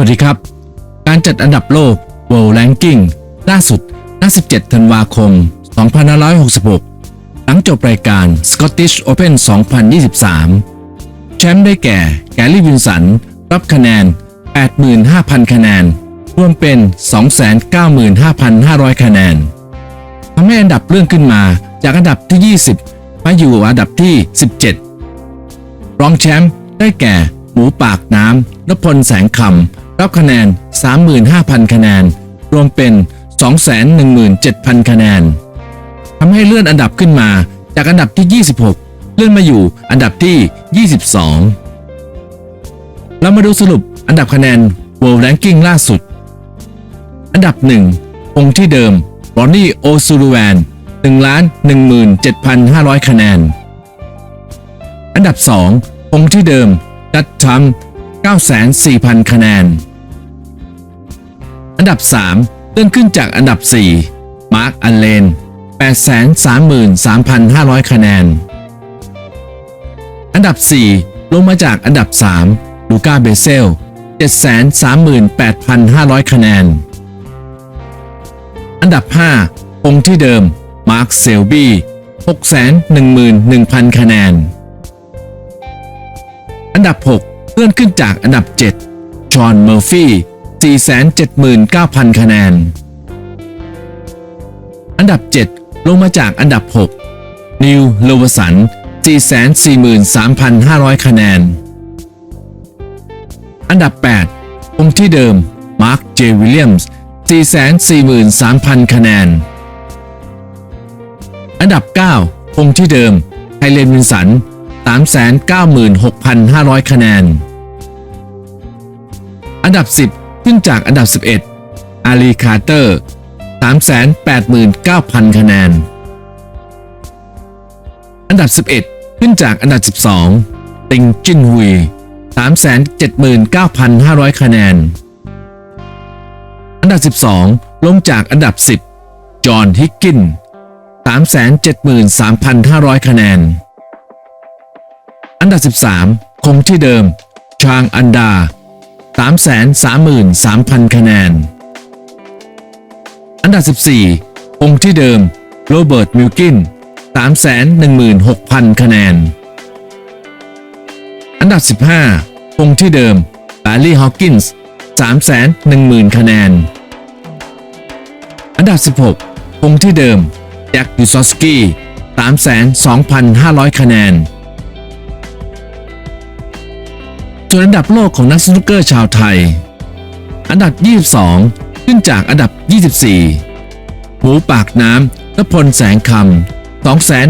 วัสดีครับ การจัดอันดับโลก World Ranking ล่าสุดณ17ธันวาคม 2566 หลังจบรายการ Scottish Open 2023 แชมป์ได้แก่ แกรี่วินสัน รับคะแนน 85,000 คะแนน รวมเป็น 295,500 คะแนน ทำให้อันดับเลื่อนขึ้นมาจากอันดับที่ 20 มาอยู่อันดับที่ 17 รองแชมป์ได้แก่ หมูปากน้ำนพลแสงคำ รับคะแนน 35,000 คะแนน รวมเป็น 217,000 คะแนนทำให้เลื่อนอันดับขึ้นมาจากอันดับที่ 26 เลื่อนมาอยู่อันดับที่ 22 เรามาดูสรุปอันดับคะแนน World Ranking ล่าสุด อันดับ 1 องค์ที่เดิมรอนนี่โอซูรูแวน1ล้าน17,500 คะแนน อันดับ 2 องค์ที่เดิมดัตทัม 9,400 คะแนน อันดับ 3 เลื่อนขึ้นจากอันดับ 4 มาร์ค อันเลน 833,500 คะแนน อันดับ 4 ลงมาจากอันดับ 3 ลูก้าเบเซล 738,500 คะแนน อันดับ 5 องค์ที่เดิม มาร์ค เซลบี้ 611,000 คะแนน อันดับ 6 ลื่อนขึ้นจากอันดับ 7 จอห์น เมอร์ฟี่ 479,000 คะแนน อันดับ 7 ลงมาจากอันดับ 6 นิว เลวสัน 443,500 คะแนน อันดับ 8 องค์ที่เดิม มาร์ค เจ วิลเลียมส์ 443,000 คะแนน อันดับ 9 องค์ที่เดิม ไฮเลนวินสัน 396,500 คะแนน อันดับ 10 ขึ้นจากอันดับ 11 อาลีคาร์เตอร์ 389,000 คะแนน อันดับ 11 ขึ้นจากอันดับ 12 ติงจินฮุย 379,500 คะแนน อันดับ 12 ลงจากอันดับ 10 จอห์นฮิกกิน 373,500 คะแนน อันดับ 13 คงที่เดิม ชางอันดา 333,000 คะแนน อันดับ 14 องค์ที่เดิม โรเบิร์ต มิลกิน 316,000 คะแนน อันดับ 15 องค์ที่เดิม แบลลี่ ฮอว์กินส์310,000 คะแนน อันดับ 16 องค์ที่เดิม แจ็คดิซอสกี้32,500 คะแนน ส่วนอันดับโลกของนักสนุกเกอร์ชาวไทย อันดับ 22 ขึ้นจากอันดับ 24 หมูปากน้ำนพลแสงคำ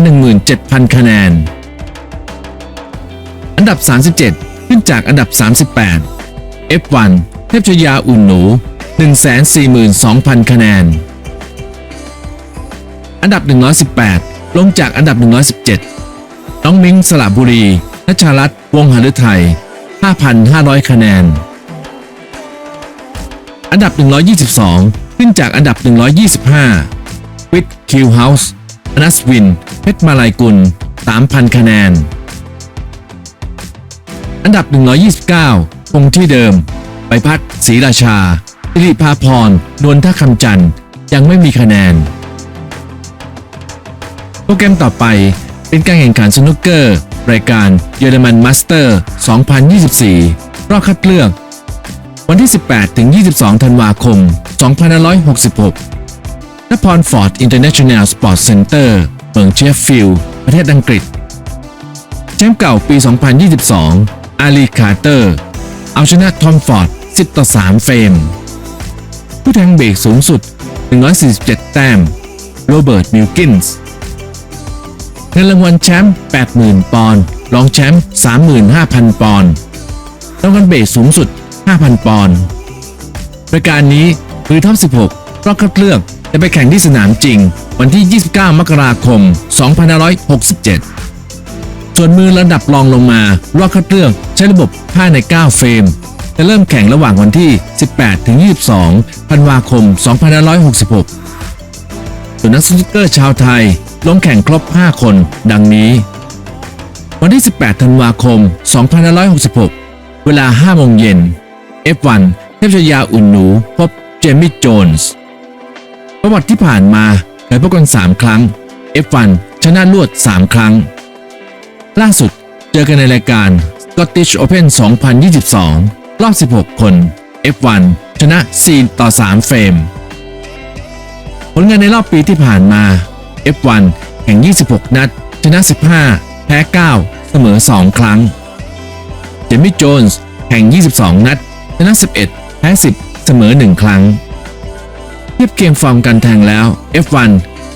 217,000 คะแนน อันดับ 37 ขึ้นจากอันดับ 38 F1 เทพชยาอุ่นหนู 142,000 คะแนน อันดับ 118 ลงจากอันดับ 117 น้องมิ้งสระบุรีนัชรัตน์วงหฤทัย 5,500 คะแนน อันดับ 122 ขึ้นจากอันดับ 125 วิทคิวเฮาส์อนัสวิน เพชรมาลายกุล 3,000 คะแนน อันดับ 129 คงที่เดิม ใบพัดศรีราชาสิริภาพรนวลท่าคำจันทร์ยังไม่มีคะแนน โปรแกรมต่อไปเป็นการแข่งขันสนุกเกอร์ รายการเยอรมันมาสเตอร์ 2024 รอบคัดเลือก วันที่ 18 ถึง 22 ธันวาคม 2566นพรฟอร์ดอินเตอร์เนชั่นแนลสปอร์ตเซ็นเตอร์เมืองเชฟฟิลด์ประเทศอังกฤษแชมป์เก่าปี 2022 อาลีคาร์เตอร์ เอาชนะทอมฟอร์ด 10 ต่อ 3 เฟรม ผู้แทงเบรกสูงสุด 147 แต้ม โรเบิร์ต มิลกินส์ เงินรางวัลแชมป์ 80,000 ปอนด์ รองแชมป์ 35,000 ปอนด์รางวัลเบสสูงสุด 5,000 ปอนด์รายการนี้คือท็อป 16 รอบคัดเลือกจะไปแข่งที่สนามจริง วันที่ 29 มกราคม 2567 ส่วนมือระดับรองลงมา รอบคัดเลือกใช้ระบบ 5 ใน 9 เฟรม จะเริ่มแข่งระหว่างวันที่ 18 ถึง 22 ธันวาคม 2566ส่วนนักสนุกเกอร์ชาวไทย ลงแข่งครบ 5 คน ดังนี้ วันที่ 18 ธันวาคม 2566 เวลา 5 โมงเย็น F1 เทพชยาอุ่นหนู พบเจมี่โจนส์ประวัติที่ผ่านมาเคยพบกัน 3 ครั้ง F1 ชนะรวด 3 ครั้ง ล่าสุดเจอกันในรายการ Scottish Open 2022 รอบ 16 คน F1 ชนะ 4 ต่อ 3 เฟรม ผลงานในรอบปีที่ผ่านมา F1 แข่ง 26 นัด ชนะ 15 แพ้ 9 เสมอ 2 ครั้ง เจมี่โจนส์แข่ง 22 นัด ชนะ 11 แพ้ 10 เสมอ 1 ครั้ง เทียบเคียงฟอร์มการแทงแล้ว F1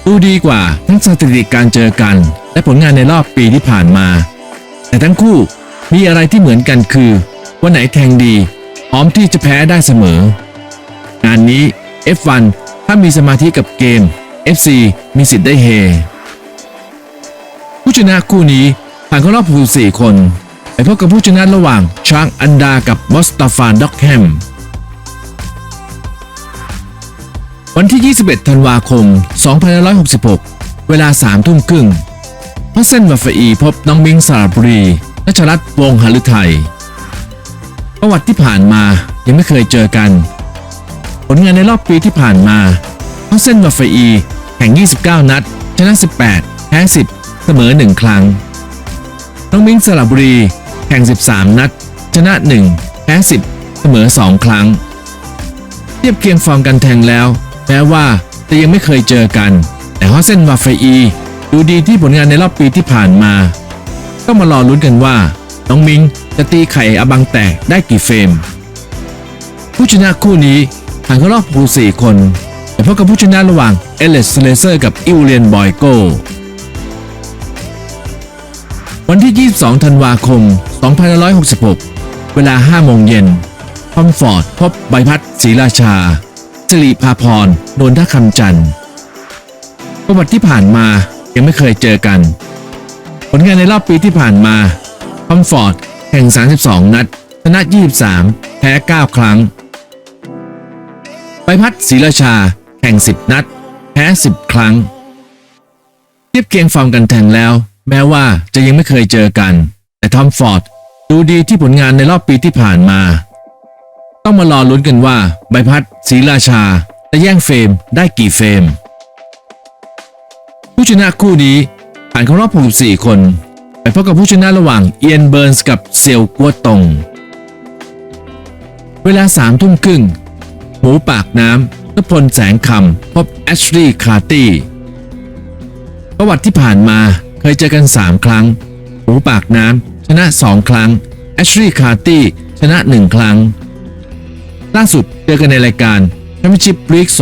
ดูดีกว่าทั้งสถิติการเจอกัน และผลงานในรอบปีที่ผ่านมา แต่ทั้งคู่มีอะไรที่เหมือนกันคือ วันไหนแทงดี พร้อมที่จะแพ้ได้เสมอ งานนี้ F1 ถ้ามีสมาธิกับเกม FC มีสิทธิ์ได้เฮ ผู้ชนะคู่นี้ผ่านเข้ารอบผู้สี่คน ไปพบกับผู้ชนะระหว่างชางอันดากับมอสตาฟานด็อกแฮม วันที่ 21 ธันวาคม 2566 เวลา 3 ทุ่มครึ่งพระเส้นวัฟอีพบน้องมิงสรบุรีนัชรัตน์วงศ์หฤทัยประวัติที่ผ่านมายังไม่เคยเจอกัน ผลงานในรอบปีที่ผ่านมา พระเส้นวัฟอีแข่ง 29 นัด ชนะ 18 แพ้ 10 เสมอ 1 ครั้ง น้องมิงสระบุรี แข่ง 13 นัด ชนะ 1 แพ้ 10 เสมอ 2 ครั้ง เทียบเคียงฟอร์มกันแทงแล้วแม้ว่าจะยังไม่เคยเจอกัน แต่ฮอสเซนวาเฟอีดูดีที่ผลงานในรอบปีที่ผ่านมาต้องมารอลุ้นกันว่า น้องมิงจะตีไข่อบังแตกได้กี่เฟรม ผู้ชนะคู่นี้ผ่านเข้ารอบผู้สี่คน พบกับผู้ชนะระหว่างเอเลสเลเซอร์กับอิวเลียนบอยโกวันที่ 22 ธันวาคม 2566 เวลา 5 โมงเย็นคอมฟอร์ด พบใบพัดศรีราชาสิริภาพรนนทคำจันทร์ ประวัติที่ผ่านมายังไม่เคยเจอกัน ผลงานในรอบปีที่ผ่านมาคอมฟอร์ดแข่ง 32 นัด ชนะ 23 แพ้ 9 ครั้ง ใบพัดศรีราชา แข่ง 10 นัด แพ้ 10 ครั้ง เทียบเคียงฟอร์มกันแทงแล้ว แม้ว่าจะยังไม่เคยเจอกัน แต่ทอมฟอร์ดดูดีที่ผลงานในรอบปีที่ผ่านมา ต้องมารอลุ้นกันว่า ใบพัดศรีราชาจะแย่งเฟรมได้กี่เฟรม ผู้ชนะคู่นี้ผ่านเข้ารอบ 64 คน ไปพบกับผู้ชนะระหว่างเอียนเบิร์นส์กับเซลกัวตง เวลา3ทุ่มครึ่ง หมูปากน้ำ นพลแสงคำพบแอชลีย์คาร์ตี้ ประวัติที่ผ่านมาเคยเจอกัน 3 ครั้ง หูปากน้ำชนะ 2 ครั้งแอชลีย์คาร์ตี้ชนะ 1 ครั้ง ล่าสุดเจอกันในรายการ Championship League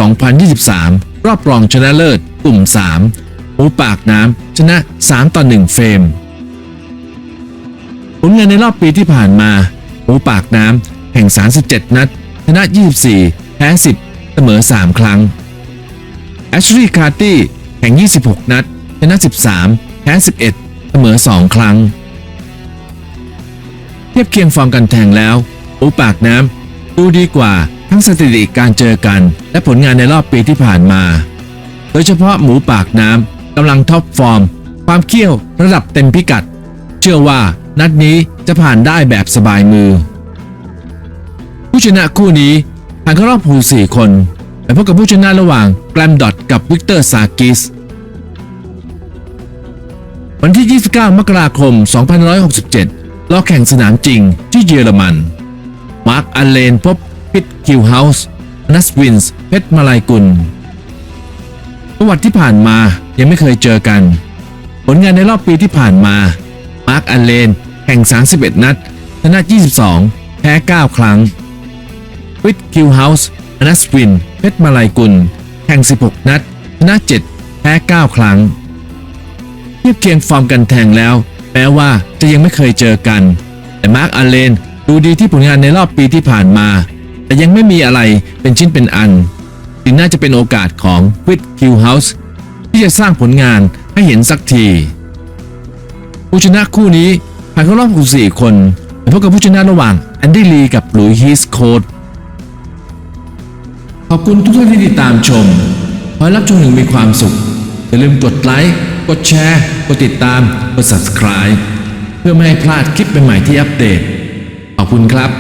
2023 รอบรองชนะเลิศกลุ่ม 3หมูปากน้ำชนะ 3 ต่อ 1 เฟรมผลงานในรอบปีที่ผ่านมา หูปากน้ำแข่ง 37 นัด ชนะ 24 แพ้ 10 สมอ 3 ครั้งแอชลีย์คาร์ตี้แข่ง 26 นัด ชนะ 13 แพ้ 11 เสมอ 2 ครั้ง เทียบเคียงฟอร์มกันแทงแล้วหมูปากน้ำดูดีกว่าทั้งสถิติการเจอกัน และผลงานในรอบปีที่ผ่านมา โดยเฉพาะหมูปากน้ำกำลังท็อปฟอร์ม ความเขี้ยวระดับเต็มพิกัด เชื่อว่านัดนี้จะผ่านได้แบบสบายมือ ผู้ชนะคู่นี้านเข้ารอบผู้สี่คนไปพบกับผู้ชนะระหว่างแกรมดอทกับวิกเตอร์ซากิสวันที่ 29 มกราคม 2567 รอบแข่งสนามจริงที่เยอรมัน มาร์คอัลเลนพบพิทคิวเฮาส์นัสวินส์เพชรมาลายกุล ประวัติที่ผ่านมายังไม่เคยเจอกัน ผลงานในรอบปีที่ผ่านมา มาร์คอัลเลนแข่ง 31 นัดชนะ 22 แพ้ 9 ครั้ง วิทคิวเฮาส์อนัสวิน เพชรมาลายกุล แข่ง 16 นัดชนะ7แพ้ 9 ครั้ง เทียบเคียงฟอร์มกันแทงแล้ว แม้ว่าจะยังไม่เคยเจอกัน แต่มาร์คอัลเลนดูดีที่ผลงานในรอบปีที่ผ่านมา แต่ยังไม่มีอะไรเป็นชิ้นเป็นอันจึงน่าจะเป็นโอกาสของวิทคิวเฮาส์ที่จะสร้างผลงานให้เห็นสักที ผู้ชนะคู่นี้ผ่านเข้ารอบ64คนพบกับผู้ชนะระหว่างแอนดี้ลีกับหลุยส์ฮีสโคด ขอบคุณทุกท่านที่ติดตามชม ขอให้รับชมอย่างมีความสุข อย่าลืมกดไลค์ กดแชร์ กดติดตาม กด subscribe เพื่อไม่ให้พลาดคลิปใหม่ๆที่อัปเดต ขอบคุณครับ